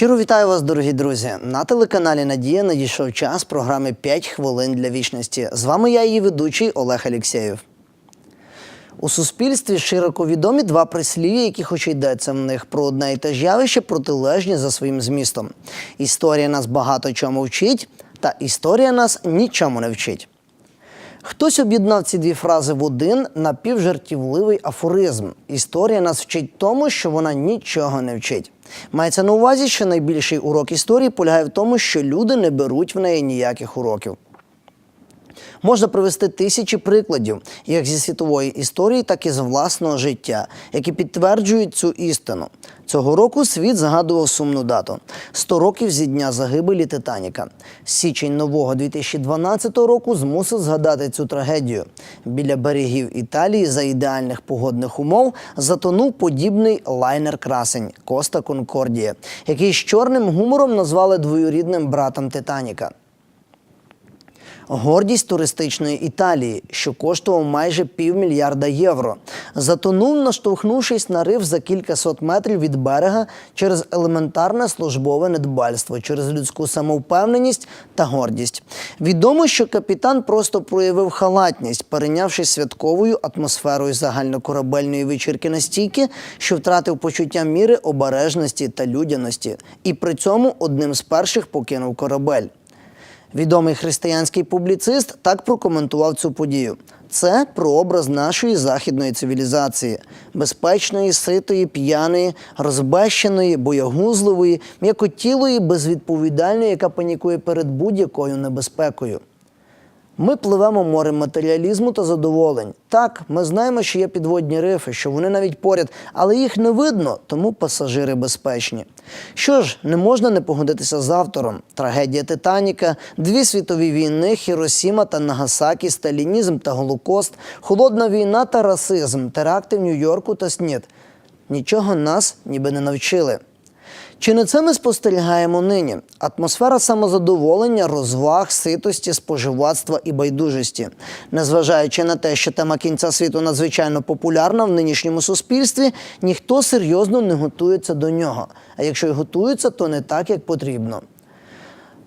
Щиро вітаю вас, дорогі друзі. На телеканалі Надія надійшов час програми «5 хвилин для вічності. З вами я, її ведучий Олег Алєксєєв. У суспільстві широко відомі два прислів'я, які, хоч йдеться в них про одне і те ж явище, протилежні за своїм змістом. Історія нас багато чому вчить, та історія нас нічому не вчить. Хтось об'єднав ці дві фрази в один напівжартівливий афоризм. Історія нас вчить тому, що вона нічого не вчить. Мається на увазі, що найбільший урок історії полягає в тому, що люди не беруть в неї ніяких уроків. Можна привести тисячі прикладів, як зі світової історії, так і з власного життя, які підтверджують цю істину. Цього року світ згадував сумну дату 100 років зі дня загибелі Титаніка. Січень нового 2012 року змусив згадати цю трагедію. Біля берегів Італії за ідеальних погодних умов затонув подібний лайнер красень Коста Конкордія, який з чорним гумором назвали двоюрідним братом Титаніка. Гордість туристичної Італії, що коштував майже півмільярда євро, затонув, наштовхнувшись на риф за кількасот метрів від берега через елементарне службове недбальство, через людську самовпевненість та гордість. Відомо, що капітан просто проявив халатність, перейнявшись святковою атмосферою загальнокорабельної вечірки настільки, що втратив почуття міри обережності та людяності, і при цьому одним з перших покинув корабель. Відомий християнський публіцист так прокоментував цю подію. Це прообраз нашої західної цивілізації, безпечної, ситої, п'яної, розбещеної, боягузливої, м'якотілої, безвідповідальної, яка панікує перед будь-якою небезпекою. Ми пливемо морем матеріалізму та задоволень. Так, ми знаємо, що є підводні рифи, що вони навіть поряд, але їх не видно, тому пасажири безпечні. Що ж, не можна не погодитися з автором. Трагедія Титаніка, дві світові війни, Хіросіма та Нагасакі, сталінізм та Голокост, холодна війна та расизм, теракти в Нью-Йорку та СНІД. Нічого нас ніби не навчили. Чи не це ми спостерігаємо нині? Атмосфера самозадоволення, розваг, ситості, споживацтва і байдужості. Незважаючи на те, що тема кінця світу надзвичайно популярна в нинішньому суспільстві, ніхто серйозно не готується до нього. А якщо й готується, то не так, як потрібно.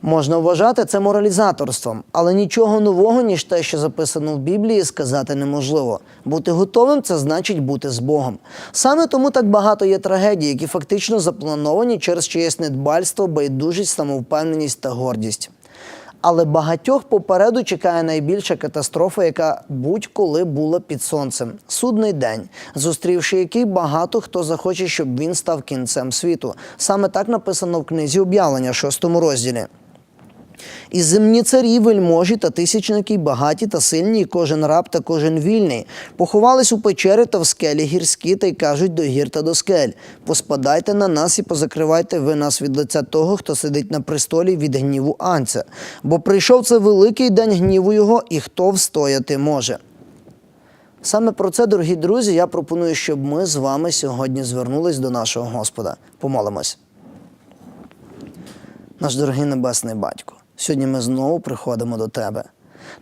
Можна вважати це моралізаторством, але нічого нового, ніж те, що записано в Біблії, сказати неможливо. Бути готовим це значить бути з Богом. Саме тому так багато є трагедій, які фактично заплановані через чиєсь недбальство, байдужість, самовпевненість та гордість. Але багатьох попереду чекає найбільша катастрофа, яка будь-коли була під сонцем судний день, зустрівши який багато хто захоче, щоб він став кінцем світу. Саме так написано в книзі об'явлення, шостому розділі. І земні царі, вельможі та тисячники, багаті та сильні, і кожен раб та кожен вільний, поховались у печери та в скелі гірські, та й кажуть до гір та до скель: поспадайте на нас і позакривайте ви нас від лиця того, хто сидить на престолі від гніву анця. Бо прийшов це великий день гніву його, і хто встояти може. Саме про це, дорогі друзі, я пропоную, щоб ми з вами сьогодні звернулись до нашого Господа. Помолимось. Наш дорогий небесний батько, сьогодні ми знову приходимо до тебе.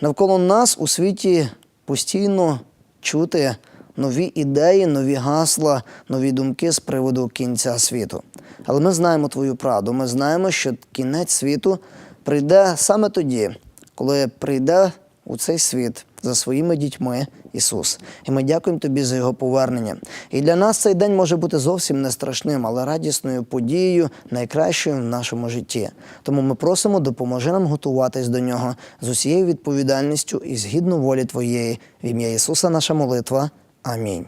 Навколо нас у світі постійно чути нові ідеї, нові гасла, нові думки з приводу кінця світу. Але ми знаємо твою правду. Ми знаємо, що кінець світу прийде саме тоді, коли прийде у цей світ за своїми дітьми Ісус. І ми дякуємо Тобі за Його повернення. І для нас цей день може бути зовсім не страшним, але радісною подією, найкращою в нашому житті. Тому ми просимо, допоможи нам готуватись до нього з усією відповідальністю і згідно волі Твоєї. В ім'я Ісуса наша молитва. Амінь.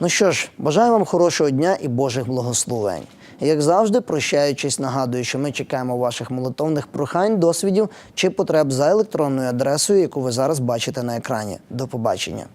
Ну що ж, бажаю вам хорошого дня і Божих благословень. Як завжди, прощаючись, нагадую, що ми чекаємо ваших молитовних прохань, досвідів чи потреб за електронною адресою, яку ви зараз бачите на екрані. До побачення.